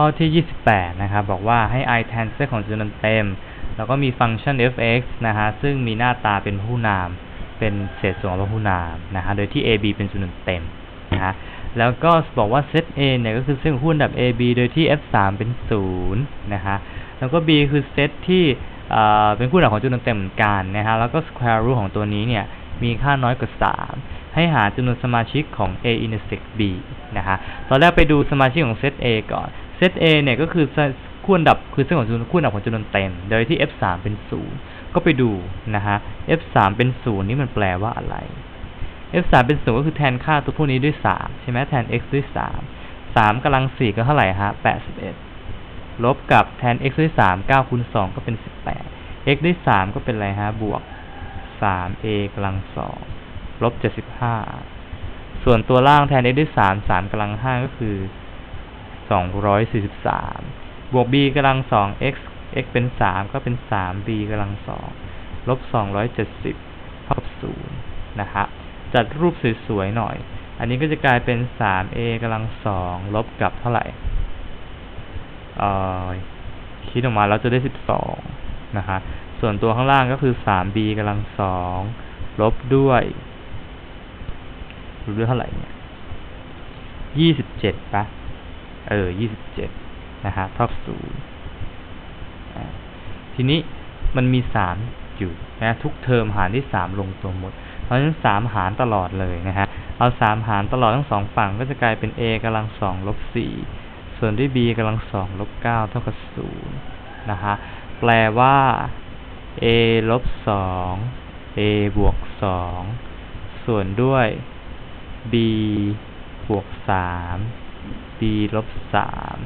ข้อที่ 28 นะครับ บอกว่าให้ i แทนเซตของจำนวนเต็ม แล้วก็มีฟังก์ชัน f(x) นะฮะ ซึ่งมีหน้าตาเป็นผู้นาม เป็นเศษส่วนของผู้นามนะฮะ โดยที่ a b เป็นจำนวนเต็มนะฮะ แล้วก็บอกว่าเซต a เนี่ยก็คือเซตของคู่อันดับ a b โดยที่ f 3เป็น0นะฮะ แล้วก็ b คือเซตที่เอ่อเป็นคู่อันดับของจำนวนเต็มเหมือนกันนะฮะ แล้วก็ square root ของตัวนี้เนี่ยมีค่าน้อยกว่า 3 ให้หาจำนวนสมาชิกของ a intersect b นะฮะ ตอนแรกไปดูสมาชิกของเซต a ก่อน เซต a เนี่ยก็คือคู่อันดับคือเซตของจำนวนคู่อันดับของจำนวนเต็ม โดยที่ f 3เป็น 0 ก็ไปดูนะฮะ f 3เป็น 0 นี่มันแปลว่าอะไร f 3เป็น 0 ก็คือแทนค่าตัวพวกนี้ด้วย 3 ใช่ไหมแทน x ด้วย 3 3กำลัง 4 ก็เท่าไหร่ฮะ 81 ลบกับแทน x ด้วย 3 9คูณ2ก็เป็น 18 x ด้วย 3 ก็เป็นอะไรฮะ บวก 3a กำลัง 2 ลบ 75 ส่วนตัวล่างแทน x ด้วย 3 3กำลัง 5 ก็คือ 243 บวก b กำลัง 2 x x เป็น 3 ก็เป็น 3b กำลัง 2 ลบ 270 เท่ากับ 0 นะฮะ จัดรูปสวยๆหน่อย อันนี้ก็จะกลายเป็น 3a กำลัง 2 ลบกับเท่าไหร่เออคิดออกมาแล้วจะได้ 12 นะฮะ ส่วนตัวข้างล่างก็คือ 3b กำลัง 2 ลบด้วยลบด้วยเท่าไหร่เนี่ย 27ปะ เออ27นะฮะเท่ากับ0อ่าทีนี้มันมี3อยู่นะทุกเทอมหารที่3ลงตัวหมด เพราะฉะนั้น3หารตลอดเลยนะฮะเอา3หารตลอดทั้งสองฝั่งก็จะกลายเป็น a กำลัง2ลบ4ส่วนด้วย b กำลัง2ลบ9เท่ากับ0นะฮะแปลว่า a ลบ2 a บวก2ส่วนด้วย b บวก3 b ลบ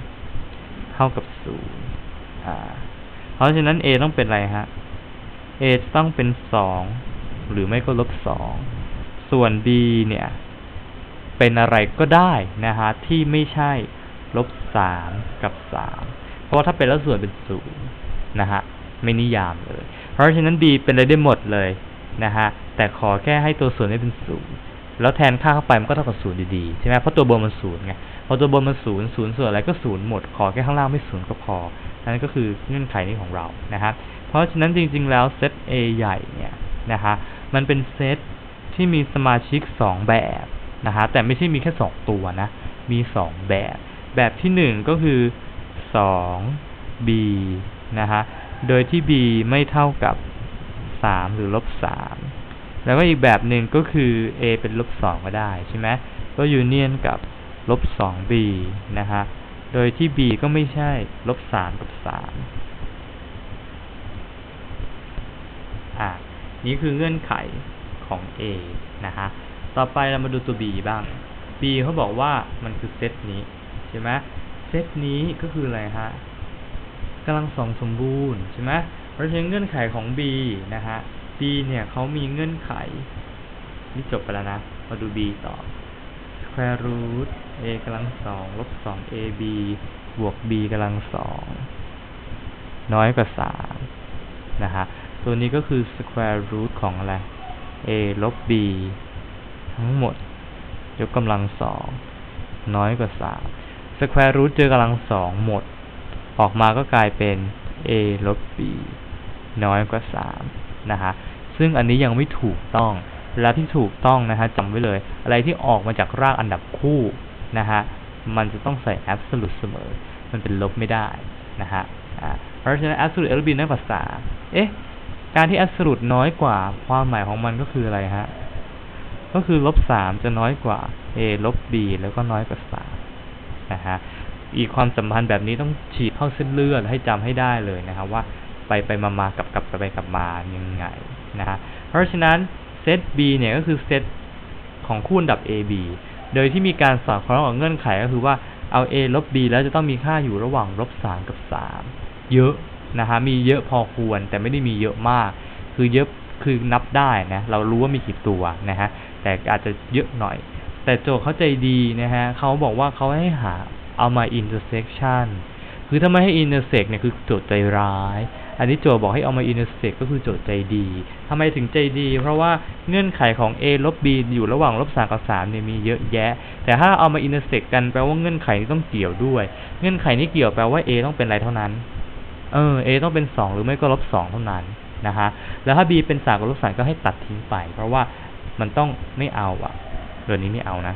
3เท่ากับ0อ่า เพราะฉะนั้น a ต้องเป็นอะไรฮะ a ต้องเป็น2หรือไม่ก็ลบ2ส่วน b เนี่ย เป็นอะไรก็ได้นะฮะที่ไม่ใช่ลบ3กับ3เพราะว่าถ้าเป็นแล้วส่วนเป็น0นะฮะไม่นิยามเลย เพราะฉะนั้น b เป็นอะไรได้หมดเลยนะฮะแต่ขอแค่ให้ตัวส่วนไม่เป็น0 แล้วแทนค่าเข้าไปมันก็เท่ากับ0ดีๆใช่ไหมเพราะตัวบนมัน0ไงพอตัวบนมัน0 0ส่วนอะไรก็0หมดขอแค่ข้างล่างไม่0ก็พอนั่นก็คือเงื่อนไขนี้ของเรานะครับเพราะฉะนั้นจริง ๆ แล้วเซต A ใหญ่เนี่ยนะฮะมันเป็นเซตที่มีสมาชิก 2 แบบนะฮะแต่ไม่ใช่มีแค่ 2 ตัวนะ มี 2 แบบ แบบที่ 1 ก็คือ 2 b นะฮะโดยที่ b ไม่เท่ากับ 3 หรือลบ3 แล้วก็อีกแบบหนึ่งก็คือ a เป็นลบ2ก็ได้ใช่ไหมก็ยูเนียนกับลบ 2b นะฮะ โดยที่ b ก็ไม่ใช่ลบ 3 กับ 3 อะ นี่คือเงื่อนไขของ A นะฮะ ต่อไปเรามาดูตัว B บ้าง B เขาบอกว่ามันคือเซตนี้ใช่ไหมเซตนี้ก็คืออะไรฮะกำลังสองสมบูรณ์ใช่ไหมเพราะฉะนั้นเงื่อนไขของ B นะฮะ เนี่ยเขามีเงื่อนไข นี่จบไปแล้วนะ มาดู B ต่อ square root a กำลังสองลบสอง ab บวก b กำลังสองน้อยกว่าสามนะฮะ ตัวนี้ก็คือ square root ของอะไร a ลบ b ทั้งหมด ยกกำลังสองน้อยกว่าสาม square root เจอกำลังสองหมด ออกมาก็กลายเป็น a ลบ b น้อยกว่าสามนะฮะ ซึ่งอันนี้ยังไม่ถูกต้องเวลาที่ถูกต้องนะฮะจำไว้เลย อะไรที่ออกมาจากรากอันดับคู่นะฮะมันจะต้องใส่ absolute เสมอ มันเป็นลบไม่ได้นะฮะเพราะฉะนั้น absolute ลบ b น้อยกว่าสาเอ๊ะ การที่ absolute น้อยกว่า ความหมายของมันก็คืออะไรฮะ ก็คือลบสามจะน้อยกว่า a ลบ b แล้วก็น้อยกว่าสามนะฮะ อีกความสัมพันธ์แบบนี้ต้องฉีดเข้าเส้นเลือดให้จำให้ได้เลยนะครับว่าไปไปมามากับกับไปกลับมายังไง นะฮะเพราะฉะนั้นเซต B เนี่ยก็คือเซตของคู่อันดับ AB โดยที่มีการสอดคล้องกับเงื่อนไขก็คือว่าเอา A ลบ B แล้วจะต้องมีค่าอยู่ระหว่างลบ3กับ 3 เยอะนะฮะมีเยอะพอควรแต่ไม่ได้มีเยอะมาก คือเยอะคือนับได้นะเรารู้ว่ามีกี่ตัวนะฮะแต่อาจจะเยอะหน่อย แต่โจทย์เขาใจดีนะฮะเขาบอกว่าเขาให้หาเอามา intersection คือถ้าไม่ให้ intersect เนี่ยคือโจทย์ใจร้าย อันนี้โจทย์บอกให้เอามา intersect ก็คือโจทย์ใจดีทำไมถึงใจดี เพราะว่าเงื่อนไขของ a ลบ b อยู่ระหว่างลบสามกับสามเนี่ยมีเยอะแยะ แต่ถ้าเอามา intersect กันแปลว่าเงื่อนไขนี้ต้องเกี่ยวด้วย เงื่อนไขนี้เกี่ยวแปลว่า a ต้องเป็นอะไรเท่านั้น เออ a ต้องเป็นสองหรือไม่ก็ลบสองเท่านั้นนะฮะ แล้วถ้า b เป็นสามกับลบสามก็ให้ตัดทิ้งไป เพราะว่ามันต้องไม่เอาอะเรื่องนี้ไม่เอานะ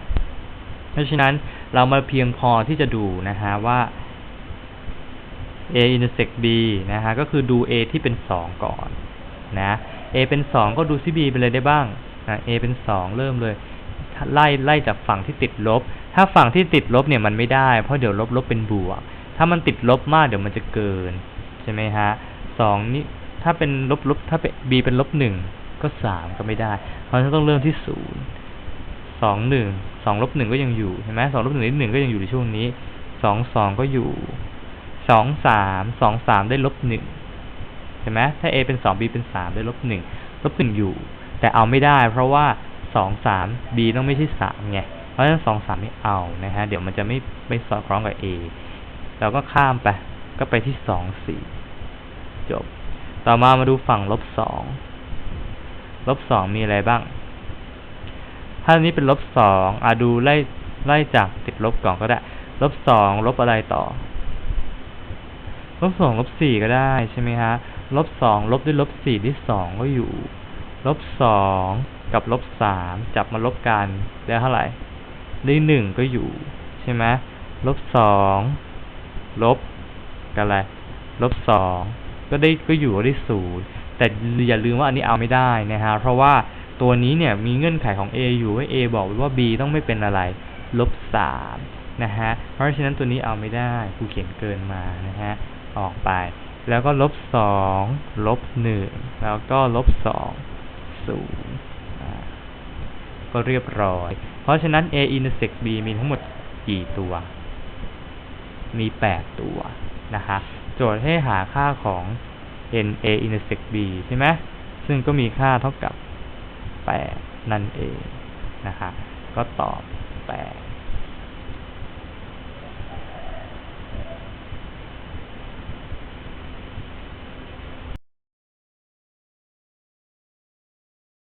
เพราะฉะนั้นเรามาเพียงพอที่จะดูนะฮะว่า a intersect b นะฮะก็คือดู a ที่เป็นสองก่อนนะ a เป็นสองก็ดูซิ b ไปเลยได้บ้างนะ a เป็นสองเริ่มเลยไล่ไล่จากฝั่งที่ติดลบ ถ้าฝั่งที่ติดลบเนี่ยมันไม่ได้เพราะเดี๋ยวลบลบเป็นบวก ถ้ามันติดลบมากเดี๋ยวมันจะเกินใช่ไหมฮะสองนี่ถ้าเป็นลบลบถ้าเป็น b เป็นลบหนึ่งก็สามก็ไม่ได้ เพราะฉะนั้นต้องเริ่มที่ศูนย์สองหนึ่งสองลบหนึ่งก็ยังอยู่เห็นไหมสองลบหนึ่งนิดหนึ่งก็ยังอยู่ในช่วงนี้สองสองก็อยู่ สองสามสองสามได้ลบหนึ่งเห็นไหมถ้า a เป็นสอง b เป็นสามได้ลบหนึ่งลบหนึ่งอยู่ แต่เอาไม่ได้เพราะว่าสองสาม b ต้องไม่ใช่สามไง เพราะฉะนั้นสองสามไม่เอานะฮะ เดี๋ยวมันจะไม่ไม่สอดคล้องกับ a เราก็ข้ามไป ก็ไปที่สองสี่จบ ต่อมามาดูฝั่งลบสองลบสองมีอะไรบ้าง ถ้านนี้เป็นลบสองอะดูไล่ไล่จากติดลบก่อนก็ได้ ลบสองลบอะไรต่อ ลบสองลบสี่ก็ได้ใช่ไหมฮะลบสองลบด้วยลบสี่ที่สองก็อยู่ลบสองกับลบสามจับมาลบกันได้เท่าไหร่ได้หนึ่งก็อยู่ใช่ไหมลบสองลบกันอะไรลบสองก็ได้ก็อยู่ได้ศูนย์แต่อย่าลืมว่าอันนี้เอาไม่ได้นะฮะเพราะว่าตัวนี้เนี่ยมีเงื่อนไขของ A อยู่ว่า A บอกไว้ว่า B ต้องไม่เป็นอะไรลบสามนะฮะเพราะฉะนั้นตัวนี้เอาไม่ได้ครูเขียนเกินมานะฮะ ออกไป แล้วก็ลบสองลบหนึ่งแล้วก็ลบสองศูนย์ก็เรียบร้อย เพราะฉะนั้น A intersect B มีทั้งหมดกี่ตัว มีแปดตัวนะคะโจทย์ให้หาค่าของ n a intersect b ใช่ไหมซึ่งก็มีค่าเท่ากับ 8 นั่นเองนะคะก็ตอบ